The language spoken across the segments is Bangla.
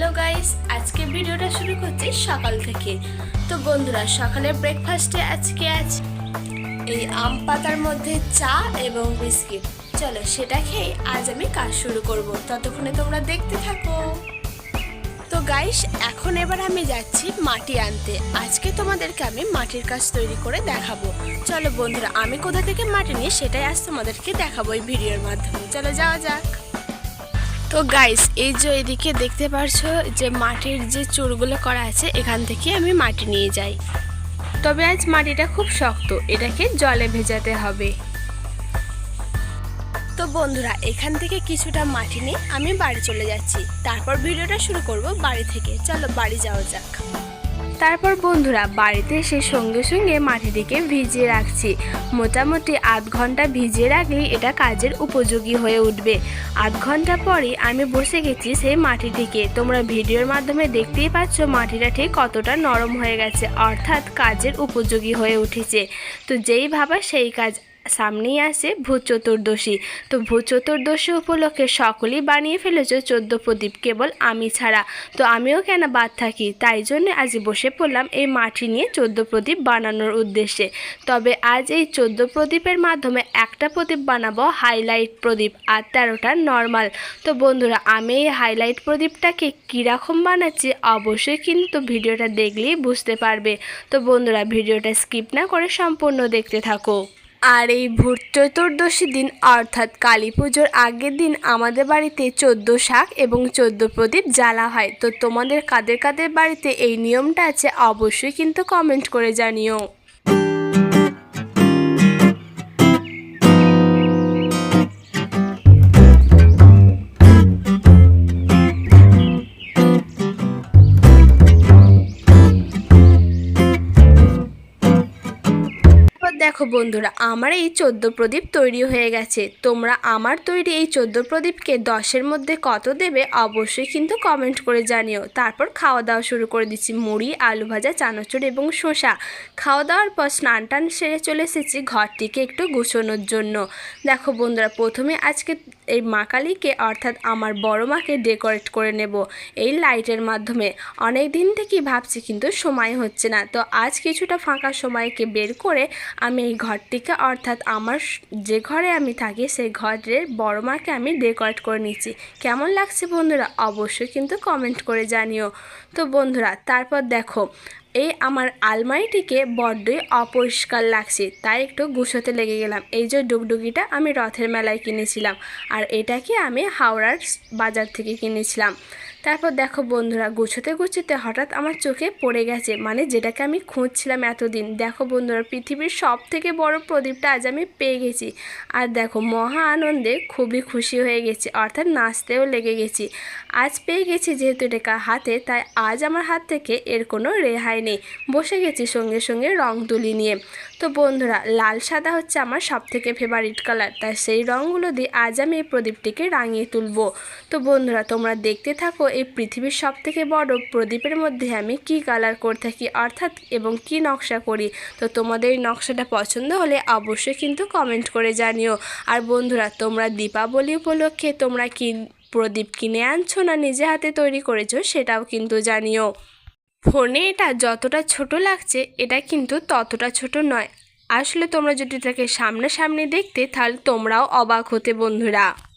হ্যালো গাইস, আজকে ভিডিওটা শুরু করছি সকাল থেকে। তো বন্ধুরা, সকালের ব্রেকফাস্টে আজকে আজ এই আম পাতার মধ্যে চা এবং বিস্কিট। চলো সেটা খেয়ে আজ আমি কাজ শুরু করব। ততক্ষণে তোমরা দেখতে থাকো। তো গাইস, এখন এবার আমি যাচ্ছি মাটি আনতে। আজকে তোমাদেরকে আমি মাটির কাজ তৈরি করে দেখাবো। চলো বন্ধুরা, আমি কোথা থেকে মাটি নিয়ে সেটাই আজ তোমাদেরকে দেখাবো এই ভিডিওর মাধ্যমে। চলো যাওয়া যাক। তো গাইস এই যে এদিকে দেখতে পারছ যে মাটির যে চোরগুলো করা আছে, এখান থেকে আমি মাটি নিয়ে যাই। তবে আজ মাটিটা খুব শক্ত, এটাকে জলে ভেজাতে হবে। তো বন্ধুরা, এখান থেকে কিছুটা মাটি নিয়ে আমি বাড়ি চলে যাচ্ছি। তারপর ভিডিওটা শুরু করব বাড়ি থেকে। চলো বাড়ি যাওয়া যাক। তারপর বন্ধুরা বাড়িতে এসে সঙ্গে সঙ্গে মাটিটিকে ভিজিয়ে রাখছি। মোটামুটি আধ ঘণ্টা ভিজিয়ে রাখলেই এটা কাজের উপযোগী হয়ে উঠবে। আধ ঘণ্টা পরে আমি বসে গেছি সেই মাটিটিকে। তোমরা ভিডিওর মাধ্যমে দেখতেই পাচ্ছ মাটিটা ঠিক কতটা নরম হয়ে গেছে, অর্থাৎ কাজের উপযোগী হয়ে উঠেছে। তো যেই ভাবা সেই কাজ। সামনেই আসে ভূত চতুর্দশী। তো ভূত চতুর্দশী উপলক্ষে সকলেই বানিয়ে ফেলেছে চোদ্দ প্রদীপ কেবল আমি ছাড়া। তো আমিও কেন বাদ থাকি? তাই জন্য আজ বসে পড়লাম এই মাটি নিয়ে চোদ্দ প্রদীপ বানানোর উদ্দেশ্যে। তবে আজ এই চোদ্দ প্রদীপের মাধ্যমে একটা প্রদীপ বানাবো হাইলাইট প্রদীপ, আর তেরোটা নর্মাল। তো বন্ধুরা, আমি এই হাইলাইট প্রদীপটাকে কীরকম বানাচ্ছি অবশ্যই কিন্তু ভিডিওটা দেখলেই বুঝতে পারবে। তো বন্ধুরা, ভিডিওটা স্কিপ না করে সম্পূর্ণ দেখতে থাকো। আর এই ভূত চতুর্দশী দিন, অর্থাৎ কালী পুজোর আগের দিন আমাদের বাড়িতে চোদ্দ শাক এবং চোদ্দ প্রদীপ জ্বালা হয়। তো তোমাদের কাদের কাদের বাড়িতে এই নিয়মটা আছে, অবশ্যই কিন্তু কমেন্ট করে জানিও। দেখো বন্ধুরা, আমার এই চোদ্দ প্রদীপ তৈরি হয়ে গেছে। তোমরা আমার তৈরি এই চোদ্দ প্রদীপকে দশের মধ্যে কত দেবে অবশ্যই কিন্তু কমেন্ট করে জানিও। তারপর খাওয়া দাওয়া শুরু করে দিচ্ছি। মুড়ি, আলু ভাজা, চানাচুর এবং শসা। খাওয়া দাওয়ার পর স্নান টান সেরে চলে এসেছি ঘরটিকে একটু গুছোনোর জন্য। দেখো বন্ধুরা, প্রথমে আজকে এই মা কালীকে অর্থাৎ আমার বড় মাকে ডেকোরেট করে নেব এই লাইটের মাধ্যমে। অনেক দিন থেকেই ভাবছি কিন্তু সময় হচ্ছে না। তো আজ কিছুটা ফাঁকা সময়কে বের করে আমি এই ঘরটিকে, অর্থাৎ আমার যে ঘরে আমি থাকি, সেই ঘরের বড় মাকে আমি ডেকোরেট করে নিচ্ছি। কেমন লাগছে বন্ধুরা? অবশ্যই কিন্তু কমেন্ট করে জানিও। তো বন্ধুরা, তারপর দেখো এই আমার আলমারিটিকে বড্ডই অপরিষ্কার লাগছে, তাই একটু গুছোতে লেগে গেলাম। এই যে ডুগডুগিটা আমি রথের মেলায় কিনেছিলাম, আর এটাকে আমি হাওড়ার বাজার থেকে কিনেছিলাম। তারপর দেখো বন্ধুরা, গুছোতে গুছোতে হঠাৎ আমার চোখে পড়ে গেছে মানে যেটাকে আমি খুঁজছিলাম এতদিন। দেখো বন্ধুরা, পৃথিবীর সব থেকে বড় প্রদীপটা আজ আমি পেয়ে গেছি। আর দেখো, মহা আনন্দে খুবই খুশি হয়ে গেছি, অর্থাৎ নাচতেও লেগে গেছি। আজ পেয়ে গেছি যেহেতু এটা হাতে, তাই আজ আমার হাত থেকে এর কোনো রেহাই নেই। বসে গেছি সঙ্গে সঙ্গে রং তুলি নিয়ে। তো বন্ধুরা, লাল সাদা হচ্ছে আমার সব থেকে ফেভারিট কালার তাই সেই রঙগুলো দিয়ে আজ আমি এই প্রদীপটিকে রাঙিয়ে তুলবো। তো বন্ধুরা, তোমরা দেখতে থাকো এই পৃথিবীর সব থেকে বড় প্রদীপের মধ্যে আমি কি কালার করে থাকি, অর্থাৎ এবং কি নকশা করি। তো তোমাদের নকশাটা পছন্দ হলে অবশ্যই কিন্তু কমেন্ট করে জানিও। আর বন্ধুরা, তোমরা দীপাবলি উপলক্ষে তোমরা কি প্রদীপ কিনে আনছো না নিজে হাতে তৈরি করেছ, সেটাও কিন্তু জানিও। ফোনে এটা যতটা ছোট লাগছে, এটা কিন্তু ততটা ছোট নয়। আসলে তোমরা যদি এটাকে সামনাসামনি দেখতে, তাহলে তোমরাও অবাক হতে বন্ধুরা।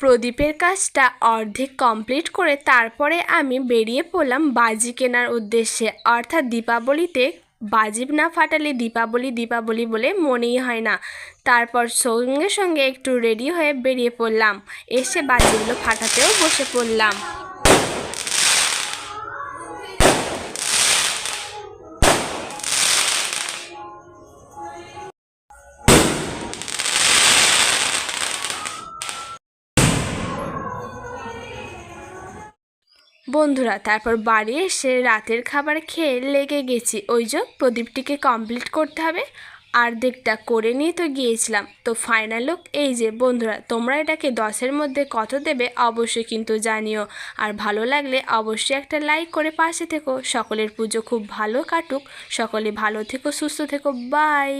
প্রদীপের কাজটা অর্ধেক কমপ্লিট করে তারপরে আমি বেরিয়ে পড়লাম বাজি কেনার উদ্দেশ্যে। অর্থাৎ দীপাবলিতে বাজি না ফাটালে দীপাবলি দীপাবলি বলে মনেই হয় না। তারপর সঙ্গে সঙ্গে একটু রেডি হয়ে বেরিয়ে পড়লাম। এসে বাজিগুলো ফাটাতেও বসে পড়লাম। বন্ধুরা, তারপর বাড়ি এসে রাতের খাবার খেয়ে লেগে গেছি। ওই যে প্রদীপটিকে কমপ্লিট করতে হবে। অর্ধেকটা করে নিয়ে তো গিয়েছিলাম। তো ফাইনাল লুক এই যে, বন্ধুরা, তোমরা এটাকে দশের মধ্যে কত দেবে অবশ্যই কিন্তু জানিও। আর ভালো লাগলে অবশ্যই একটা লাইক করে পাশে থেকো। সকলের পুজো খুব ভালো কাটুক। সকলে ভালো থেকো, সুস্থ থেকো। বাই